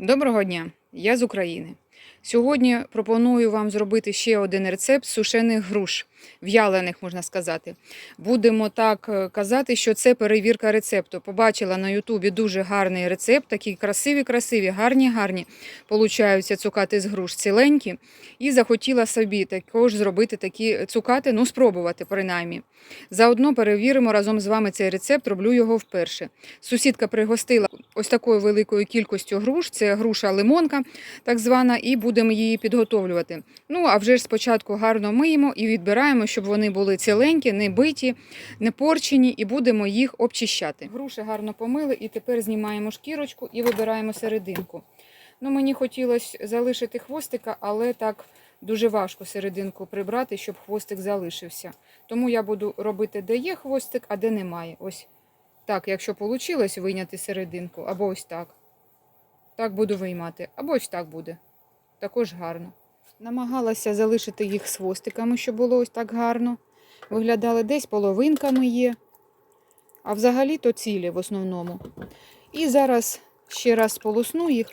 Доброго дня! Я з України. Сьогодні пропоную вам зробити ще один рецепт сушених груш, в'ялених, можна сказати. Будемо так е, казати, що це перевірка рецепту. Побачила на Ютубі дуже гарний рецепт, такі красиві, красиві, гарні, гарні. Получаються цукати з груш ціленькі. І захотіла собі також зробити такі цукати, ну спробувати принаймні. Заодно перевіримо разом з вами цей рецепт, роблю його вперше. Сусідка пригостила ось такою великою кількістю груш, це груша лимонка, так звана, і будемо її підготовлювати. Ну, а вже ж спочатку гарно миємо і відбираємо, щоб вони були ціленькі, не биті, не порчені, і будемо їх обчищати. Груші гарно помили, і тепер знімаємо шкірочку і вибираємо серединку. Ну, мені хотілося залишити хвостика, але так дуже важко серединку прибрати, щоб хвостик залишився. Тому я буду робити, де є хвостик, а де немає. Ось так, якщо вийшло вийняти серединку, або ось так. Так буду виймати, або ось так буде. Також гарно. Намагалася залишити їх з хвостиками, щоб було ось так гарно. Виглядали десь половинками є, а взагалі то цілі в основному. І зараз ще раз полосну їх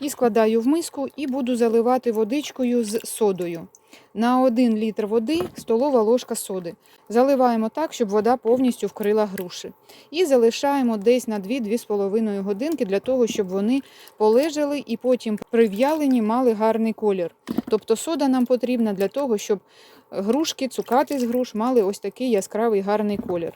і складаю в миску і буду заливати водичкою з содою. На 1 літр води столова ложка соди. Заливаємо так, щоб вода повністю вкрила груші. І залишаємо десь на 2-2,5 годинки для того, щоб вони полежали і потім при в'яленні мали гарний колір. Тобто сода нам потрібна для того, щоб грушки, цукати з груш мали ось такий яскравий гарний колір.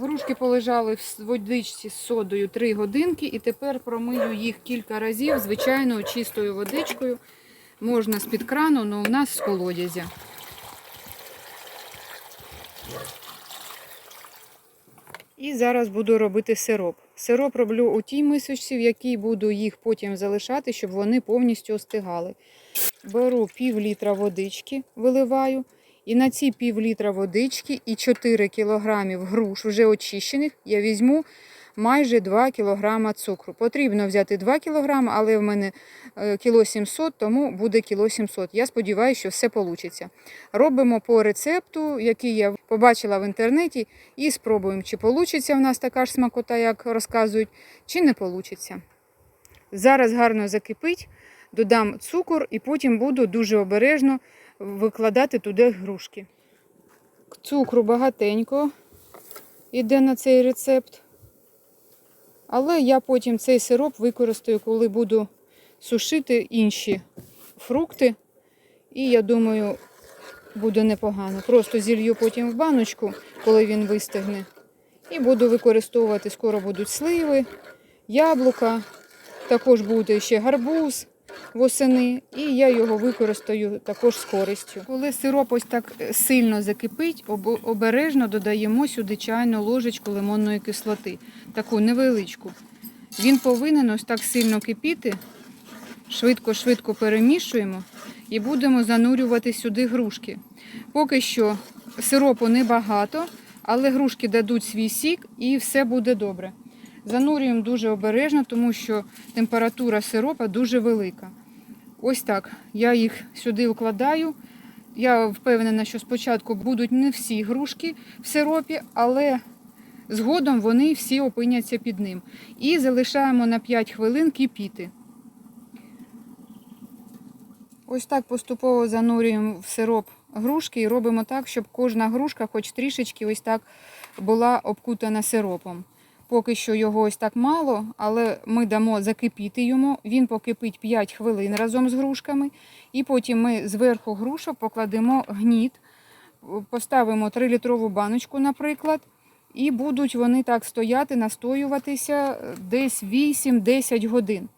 Грушки полежали в водичці з содою 3 годинки і тепер промию їх кілька разів звичайною чистою водичкою. Можна з-під крану, але у нас з колодязя. І зараз буду робити сироп. Сироп роблю у тій мисочці, в якій буду їх потім залишати, щоб вони повністю остигали. Беру пів літра водички, виливаю. І на ці пів літра водички і 4 кілограмів груш вже очищених я візьму майже 2 кілограма цукру. Потрібно взяти 2 кілограми, але в мене е, кіло 700, тому буде кіло 700. Я сподіваюся, що все вийде. Робимо по рецепту, який я побачила в інтернеті, і спробуємо, чи вийде в нас така ж смакота, як розказують, чи не вийде. Зараз гарно закипить, додам цукор і потім буду дуже обережно викладати туди грушки. Цукру багатенько йде на цей рецепт. Але я потім цей сироп використаю, коли буду сушити інші фрукти. І я думаю, буде непогано. Просто зілью потім в баночку, коли він вистигне. І буду використовувати, скоро будуть сливи, яблука, також буде ще гарбуз восени, і я його використаю також з користю. Коли сироп ось так сильно закипить, обережно додаємо сюди чайну ложечку лимонної кислоти, таку невеличку. Він повинен ось так сильно кипіти, швидко-швидко перемішуємо і будемо занурювати сюди грушки. Поки що сиропу небагато, але грушки дадуть свій сік і все буде добре. Занурюємо дуже обережно, тому що температура сиропа дуже велика. Ось так. Я їх сюди вкладаю. Я впевнена, що спочатку будуть не всі грушки в сиропі, але згодом вони всі опиняться під ним. І залишаємо на 5 хвилин кипіти. Ось так поступово занурюємо в сироп грушки і робимо так, щоб кожна грушка, хоч трішечки, ось так була обкутана сиропом. Поки що його ось так мало, але ми дамо закипіти йому. Він покипить 5 хвилин разом з грушками. І потім ми зверху грушок покладемо гніт, поставимо 3-літрову баночку, наприклад. І будуть вони так стояти, настоюватися десь 8-10 годин.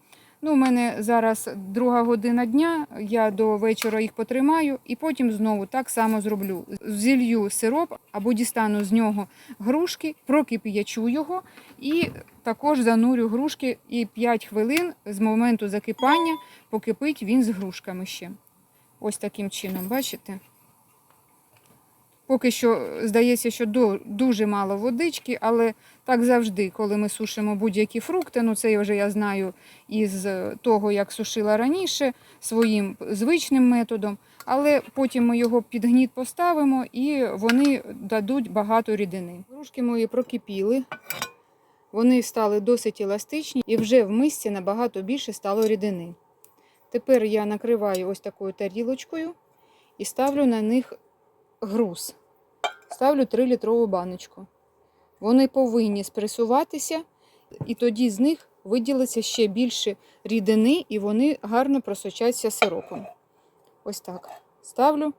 Ну, у мене зараз друга година дня, я до вечора їх потримаю і потім знову так само зроблю. Зілью сироп або дістану з нього грушки, прокип'ячу його і також занурю грушки і 5 хвилин з моменту закипання покипить він з грушками ще. Ось таким чином, бачите? Поки що здається, що дуже мало водички, але так завжди, коли ми сушимо будь-які фрукти, ну це вже я знаю із е, того, як сушила раніше, своїм звичним методом. Але потім ми його під гніт поставимо і вони дадуть багато рідини. Грушки мої прокипіли. Вони стали досить еластичні і вже в мисці набагато більше стало рідини. Тепер я накриваю ось такою тарілочкою і ставлю на них груз. Ставлю 3-літрову баночку. Вони повинні спресуватися, і тоді з них виділиться ще більше рідини, і вони гарно просочаться сиропом. Ось так. Ставлю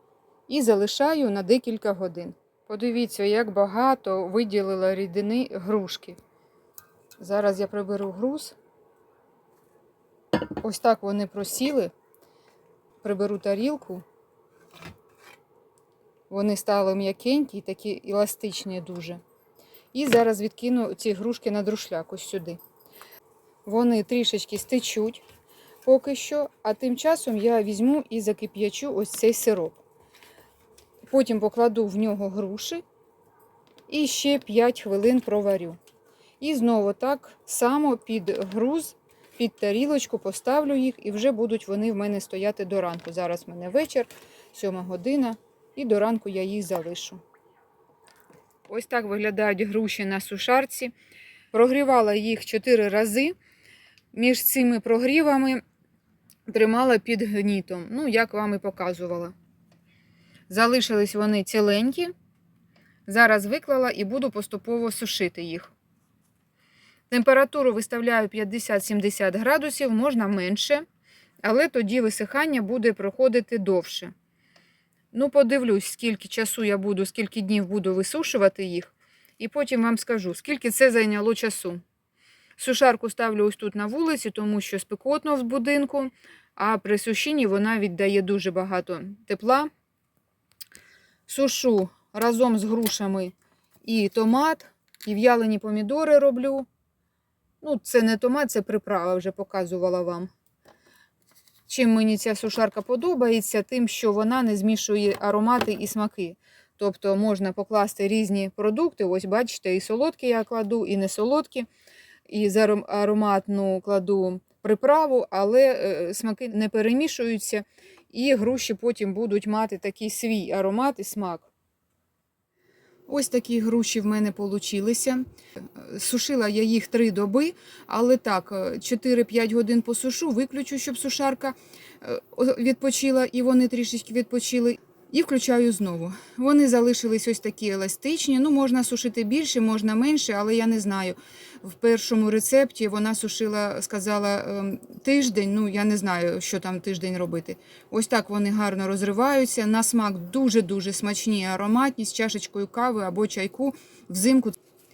і залишаю на декілька годин. Подивіться, як багато виділила рідини грушки. Зараз я приберу груз. Ось так вони просіли. Приберу тарілку. Вони стали м'якенькі, такі еластичні дуже. І зараз відкину ці грушки на друшляк ось сюди. Вони трішечки стечуть поки що, а тим часом я візьму і закип'ячу ось цей сироп. Потім покладу в нього груші і ще 5 хвилин проварю. І знову так само під груз, під тарілочку поставлю їх, і вже будуть вони в мене стояти до ранку. Зараз в мене вечір, 7 година, і до ранку я їх залишу. Ось так виглядають груші на сушарці. Прогрівала їх 4 рази. Між цими прогрівами тримала під гнітом. Ну, як вам і показувала. Залишились вони ціленькі. Зараз виклала і буду поступово сушити їх. Температуру виставляю 50-70 градусів, можна менше, але тоді висихання буде проходити довше. Ну, подивлюсь, скільки часу я буду, скільки днів буду висушувати їх, і потім вам скажу, скільки це зайняло часу. Сушарку ставлю ось тут на вулиці, тому що спекотно в будинку, а при сушінні вона віддає дуже багато тепла. Сушу разом з грушами і томат, і в'ялені помідори роблю. Ну, це не томат, це приправа, вже показувала вам. Чим мені ця сушарка подобається, тим, що вона не змішує аромати і смаки. Тобто можна покласти різні продукти. Ось, бачите, і солодкі я кладу, і не солодкі, і ароматну кладу приправу, але е, смаки не перемішуються, і груші потім будуть мати такий свій аромат і смак. Ось такі груші в мене получилися. Сушила я їх три доби, але так, е, 4-5 годин посушу, виключу, щоб сушарка е, відпочила і вони трішечки відпочили. І включаю знову. Вони залишились ось такі еластичні. Ну, можна сушити більше, можна менше, але я не знаю. В першому рецепті вона сушила, сказала, ем, тиждень. Ну, я не знаю, що там тиждень робити. Ось так вони гарно розриваються. На смак дуже-дуже смачні ароматні з чашечкою кави або чайку взимку.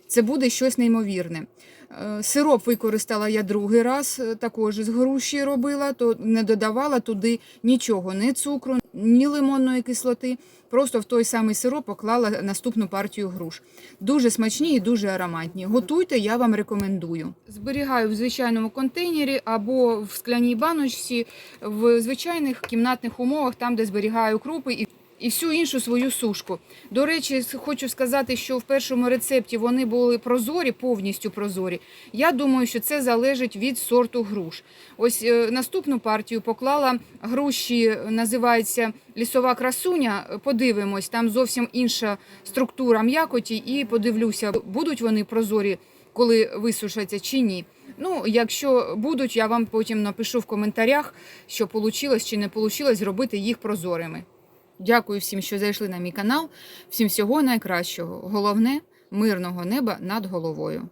Це буде щось неймовірне. Е, Сироп використала я другий раз, е, також з груші робила, то не додавала туди нічого, ні цукру, ні лимонної кислоти. Просто в той самий сироп поклала наступну партію груш. Дуже смачні і дуже ароматні. Готуйте, я вам рекомендую. Зберігаю в звичайному контейнері або в скляній баночці в звичайних кімнатних умовах, там де зберігаю крупи і всю іншу свою сушку. До речі, хочу сказати, що в першому рецепті вони були прозорі, повністю прозорі. Я думаю, що це залежить від сорту груш. Ось е, наступну партію поклала груші, називається лісова красуня. Подивимось, там зовсім інша структура м'якоті, і подивлюся, будуть вони прозорі, коли висушаться чи ні. Ну, якщо будуть, я вам потім напишу в коментарях, що вийшло чи не вийшло зробити їх прозорими. Дякую всім, що зайшли на мій канал. Всім всього найкращого. Головне мирного неба над головою.